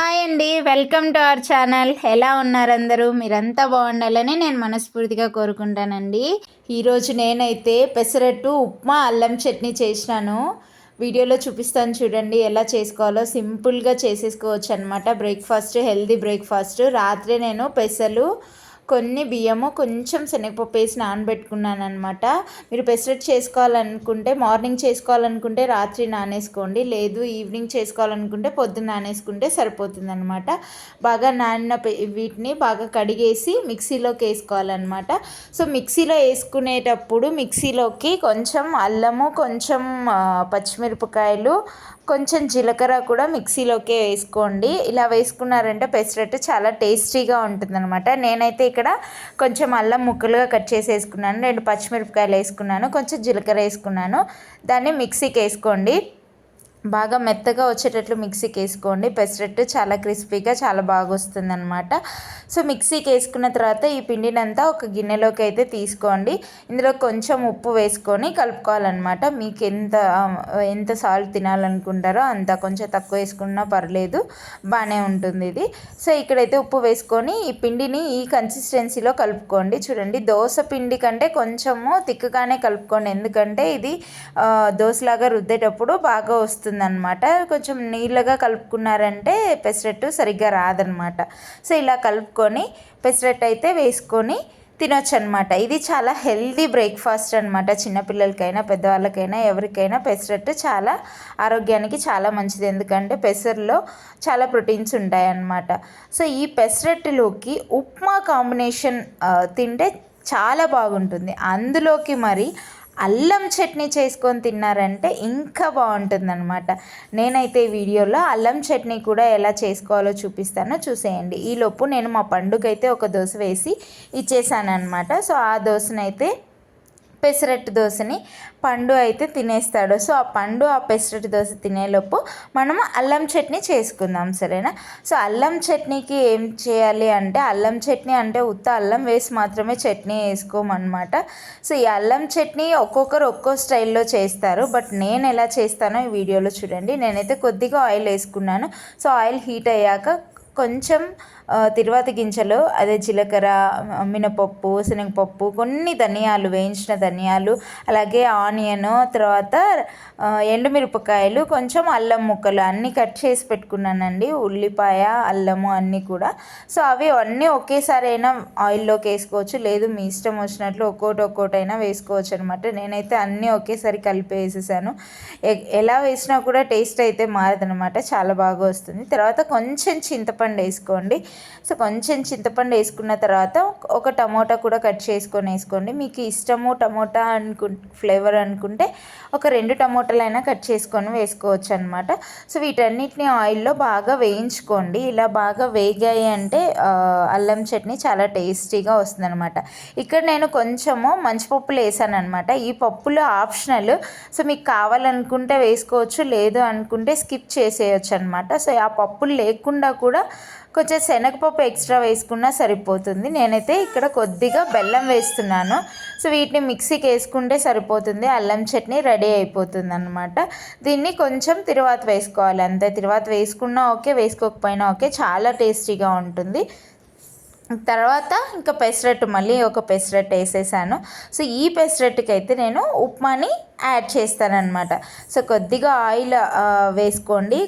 Hi అండి. Welcome to our channel. ఎలా ఉన్నారు అందరూ? మీరంతా బాగుండాలని నేను మనస్ఫూర్తిగా కోరుకుంటానండి. ఈరోజు నేనైతే పెసరట్టు ఉప్మా అల్లం చట్నీ చేసినాను. వీడియోలో చూపిస్తాను చూడండి ఎలా చేసుకోవాలో. సింపుల్గా చేసేసుకోవచ్చు అనమాట బ్రేక్ఫాస్ట్ హెల్దీ బ్రేక్ఫాస్ట్. రాత్రి నేను పెసలు కొన్ని బియ్యము కొంచెం శనగపప్పు వేసి నానబెట్టుకున్నాను అనమాట మీరు పెసరట్టు చేసుకోవాలనుకుంటే మార్నింగ్ చేసుకోవాలనుకుంటే రాత్రి నానేసుకోండి. లేదు ఈవినింగ్ చేసుకోవాలనుకుంటే పొద్దున్న నానేసుకుంటే సరిపోతుంది అనమాట బాగా నానిన వీటిని బాగా కడిగేసి మిక్సీలోకి వేసుకోవాలన్నమాట. సో మిక్సీలో వేసుకునేటప్పుడు మిక్సీలోకి కొంచెం అల్లము కొంచెం పచ్చిమిరపకాయలు కొంచెం జీలకర్ర కూడా మిక్సీలోకే వేసుకోండి. ఇలా వేసుకున్నారంటే పెసరట్టు చాలా టేస్టీగా ఉంటుందన్నమాట. నేనైతే ఇక్కడ కొంచెం అల్లం ముక్కలుగా కట్ చేసి వేసుకున్నాను రెండు పచ్చిమిరపకాయలు వేసుకున్నాను. కొంచెం జీలకర్ర వేసుకున్నాను. దాన్ని మిక్సీకి వేసుకోండి. బాగా మెత్తగా వచ్చేటట్లు మిక్సీకి వేసుకోండి. పెసరట్టు చాలా క్రిస్పీగా చాలా బాగా వస్తుంది అనమాట సో మిక్సీకి వేసుకున్న తర్వాత ఈ పిండినంతా ఒక గిన్నెలోకి అయితే తీసుకోండి. ఇందులో కొంచెం ఉప్పు వేసుకొని కలుపుకోవాలన్నమాట. మీకు ఎంత ఎంత సాల్ట్ తినాలనుకుంటారో అంత కొంచెం తక్కువ వేసుకున్నా పర్లేదు బాగానే ఉంటుంది ఇది. సో ఇక్కడైతే ఉప్పు వేసుకొని ఈ పిండిని ఈ కన్సిస్టెన్సీలో కలుపుకోండి. చూడండి దోశ పిండి కంటే కొంచెము తిక్కుగానే కలుపుకోండి. ఎందుకంటే ఇది దోశలాగా రుద్దేటప్పుడు బాగా వస్తుంది. వస్తుందన్నమాట. కొంచెం నీళ్ళగా కలుపుకున్నారంటే పెసరట్టు సరిగ్గా రాదనమాట సో ఇలా కలుపుకొని పెసరట్టు అయితే వేసుకొని తినొచ్చు అనమాట ఇది చాలా హెల్దీ బ్రేక్ఫాస్ట్ అనమాట చిన్నపిల్లలకైనా పెద్దవాళ్ళకైనా ఎవరికైనా పెసరట్టు చాలా ఆరోగ్యానికి చాలా మంచిది. ఎందుకంటే పెసర్లో చాలా ప్రోటీన్స్ ఉంటాయన్నమాట. సో ఈ పెసరట్టులోకి ఉప్మా కాంబినేషన్ తింటే చాలా బాగుంటుంది. అందులోకి మరి అల్లం చట్నీ చేసుకొని తిన్నారంటే ఇంకా బాగుంటుందన్నమాట. నేనైతే ఈ వీడియోలో అల్లం చట్నీ కూడా ఎలా చేసుకోవాలో చూపిస్తానో. చూసేయండి. ఈలోపు నేను మా పండుగ అయితే ఒక దోశ వేసి ఇచ్చేసాను అనమాట సో ఆ దోశనైతే పెసరట్టు దోశని పండు అయితే తినేస్తాడు. సో ఆ పండు ఆ పెసరట్టు దోశ తినేలోపు మనము అల్లం చట్నీ చేసుకుందాం సరేనా? సో అల్లం చట్నీకి ఏం చేయాలి అంటే అల్లం చట్నీ అంటే ఉత్త అల్లం వేసి మాత్రమే చట్నీ వేసుకోమన్నమాట. సో ఈ అల్లం చట్నీ ఒక్కొక్కరు ఒక్కో స్టైల్లో చేస్తారు. బట్ నేను ఎలా చేస్తానో ఈ వీడియోలో చూడండి. నేనైతే కొద్దిగా ఆయిల్ వేసుకున్నాను. సో ఆయిల్ హీట్ అయ్యాక కొంచెం తిరువాత గింజలు అదే జీలకర్ర మినపప్పు శనగపప్పు కొన్ని ధనియాలు వేయించిన ధనియాలు అలాగే ఆనియన్ తర్వాత ఎండుమిరపకాయలు కొంచెం అల్లం ముక్కలు అన్నీ కట్ చేసి పెట్టుకున్నానండి. ఉల్లిపాయ అల్లము అన్నీ కూడా. సో అవి అన్నీ ఒకేసారి అయినా ఆయిల్లోకి వేసుకోవచ్చు. లేదు మీ ఇష్టం వచ్చినట్లు ఒక్కోటి ఒక్కోటైనా వేసుకోవచ్చు అనమాట నేనైతే అన్నీ ఒకేసారి కలిపి వేసేసాను. ఎలా వేసినా కూడా టేస్ట్ అయితే మారదనమాట చాలా బాగా వస్తుంది. తర్వాత కొంచెం చింతపండు వేసుకోండి. సో కొంచెం చింతపండు వేసుకున్న తర్వాత ఒక టమోటా కూడా కట్ చేసుకొని వేసుకోండి. మీకు ఇష్టము టమోటా అనుకు ఫ్లేవర్ అనుకుంటే ఒక రెండు టమోటాలైనా కట్ చేసుకొని వేసుకోవచ్చు అనమాట సో వీటన్నిటిని ఆయిల్లో బాగా వేయించుకోండి. ఇలా బాగా వేగాయి అంటే అల్లం చట్నీ చాలా టేస్టీగా వస్తుందన్నమాట. ఇక్కడ నేను కొంచెము మంచి పప్పులు వేసాను అనమాట ఈ పప్పులు ఆప్షనల్. సో మీకు కావాలనుకుంటే వేసుకోవచ్చు లేదు అనుకుంటే స్కిప్ చేసేయచ్చు అనమాట సో ఆ పప్పులు లేకుండా కూడా కొంచెం శనగపప్పు ఎక్స్ట్రా వేసుకున్నా సరిపోతుంది. నేనైతే ఇక్కడ కొద్దిగా బెల్లం వేస్తున్నాను. సో వీటిని మిక్సీకి వేసుకుంటే సరిపోతుంది. అల్లం చట్నీ రెడీ అయిపోతుంది అనమాట దీన్ని కొంచెం తిరువాత వేసుకోవాలి. అంతే తిరువాత వేసుకున్నా ఓకే వేసుకోకపోయినా ఓకే. చాలా టేస్టీగా ఉంటుంది. తర్వాత ఇంకా పెసరట్టు మళ్ళీ ఒక పెసరట్టు వేసేసాను. సో ఈ పెసరట్టుకి అయితే నేను ఉప్మాని యాడ్ చేస్తానన్నమాట. సో కొద్దిగా ఆయిల్ వేసుకోండి.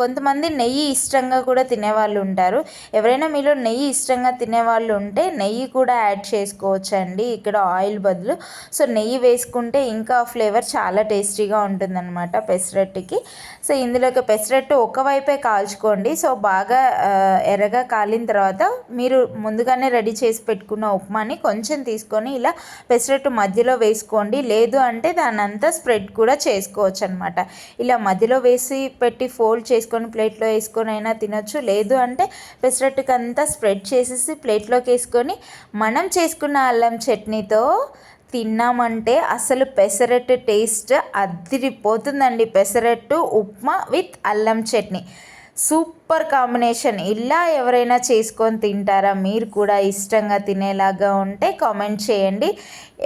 కొంతమంది నెయ్యి ఇష్టంగా కూడా తినేవాళ్ళు ఉంటారు. ఎవరైనా మీలో నెయ్యి ఇష్టంగా తినేవాళ్ళు ఉంటే నెయ్యి కూడా యాడ్ చేసుకోవచ్చు అండి ఇక్కడ ఆయిల్ బదులు. సో నెయ్యి వేసుకుంటే ఇంకా ఫ్లేవర్ చాలా టేస్టీగా ఉంటుందన్నమాట పెసరట్టుకి. సో ఇందులోకి పెసరట్టు ఒకవైపే కాల్చుకోండి. సో బాగా ఎర్రగా కాలిన తర్వాత మీరు ముందుగానే రెడీ చేసి పెట్టుకున్న ఉప్మాని కొంచెం తీసుకొని ఇలా పెసరట్టు మధ్యలో వేసుకోండి. లేదు అంటే దాని అంతా స్ప్రెడ్ కూడా చేసుకోవచ్చు అనమాట ఇలా మధ్యలో వేసి పెట్టి ఫోల్డ్ చేసుకొని ప్లేట్లో వేసుకొని అయినా తినొచ్చు. లేదు అంటే పెసరట్టుకు అంతా స్ప్రెడ్ చేసేసి ప్లేట్లోకి వేసుకొని మనం చేసుకున్న అల్లం చట్నీతో తిన్నామంటే అసలు పెసరట్టు టేస్ట్ అదిరిపోతుందండి. పెసరట్టు ఉప్మా విత్ అల్లం చట్నీ. Super combination. ఇలా ఎవరైనా చేసుకొని తింటారా? మీరు కూడా ఇష్టంగా తినేలాగా ఉంటే కామెంట్ చేయండి.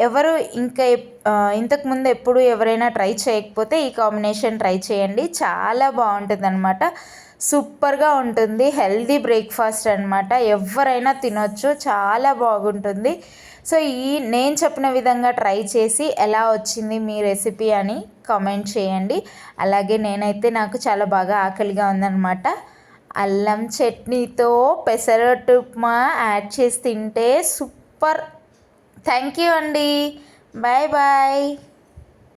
ఎవరు ఇంకా ఇంతకుముందు ఎప్పుడు ఎవరైనా ట్రై చేయకపోతే ఈ కాంబినేషన్ ట్రై చేయండి. చాలా బాగుంటుంది అనమాట సూపర్గా ఉంటుంది. హెల్దీ బ్రేక్ఫాస్ట్ అనమాట ఎవరైనా తినొచ్చు. చాలా బాగుంటుంది. సో ఈ నేను చెప్పిన విధంగా ట్రై చేసి ఎలా వచ్చింది మీ రెసిపీ అని కామెంట్ చేయండి. అలాగే నేనైతే నాకు చాలా బాగా ఆకలిగా ఉందన్నమాట. అల్లం చట్నీతో పెసరట్టు ఉప్మా యాడ్ చేసి తింటే సూపర్. థ్యాంక్ యూ అండి. Bye bye.